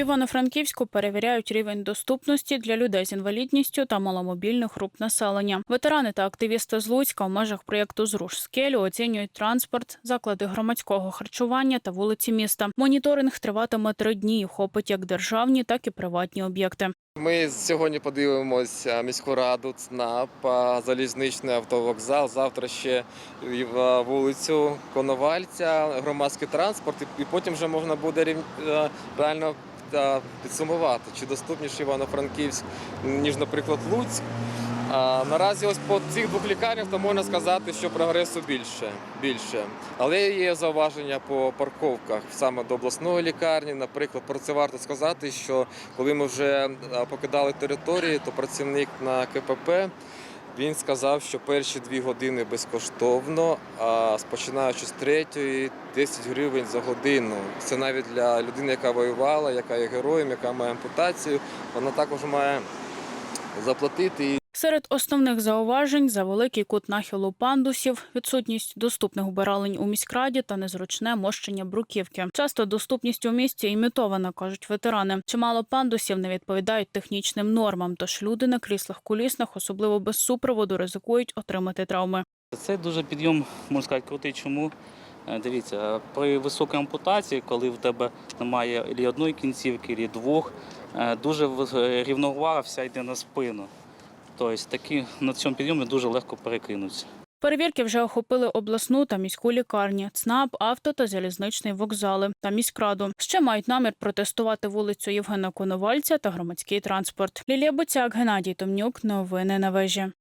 Івано-Франківську перевіряють рівень доступності для людей з інвалідністю та маломобільних груп населення. Ветерани та активісти з Луцька в межах проєкту Зруш скелю оцінюють транспорт, заклади громадського харчування та вулиці міста. Моніторинг триватиме три дні і охопить як державні, так і приватні об'єкти. Ми сьогодні подивимося міську раду, ЦНАП, залізничний автовокзал. Завтра ще вулицю Коновальця, громадський транспорт, і- потім вже можна буде реально підсумувати, чи доступніший Івано-Франківськ, ніж, наприклад, Луцьк. Наразі ось по цих двох лікарнях то можна сказати, що прогресу більше. більше. Але є зауваження по парковках саме до обласної лікарні. Наприклад, про це варто сказати, що коли ми вже покидали території, то працівник на КПП він сказав, що перші дві години безкоштовно, а починаючи з третьої 10 гривень за годину. Це навіть для людини, яка воювала, яка є героєм, яка має ампутацію. Вона також має заплатити. Серед основних зауважень за великий кут нахилу пандусів, відсутність доступних убиралень у міськраді та незручне мощення бруківки. Часто доступність у місті імітована, кажуть ветерани. Чимало пандусів не відповідають технічним нормам, тож люди на кріслах колісних, особливо без супроводу, ризикують отримати травми. Це дуже підйом, можна сказати, крутий. Чому? Е, Дивіться, при високій ампутації, коли в тебе немає ілі одної кінцівки, ілі двох, е, дуже рівновага вся йде на спину. Тобто такі на цьому підйомі дуже легко перекинуться. Перевірки вже охопили обласну та міську лікарні, ЦНАП, авто та залізничний вокзали та міськраду. Ще мають намір протестувати вулицю Євгена Коновальця та громадський транспорт. Лілія Боцяк, Геннадій Томнюк. Новини на вежі.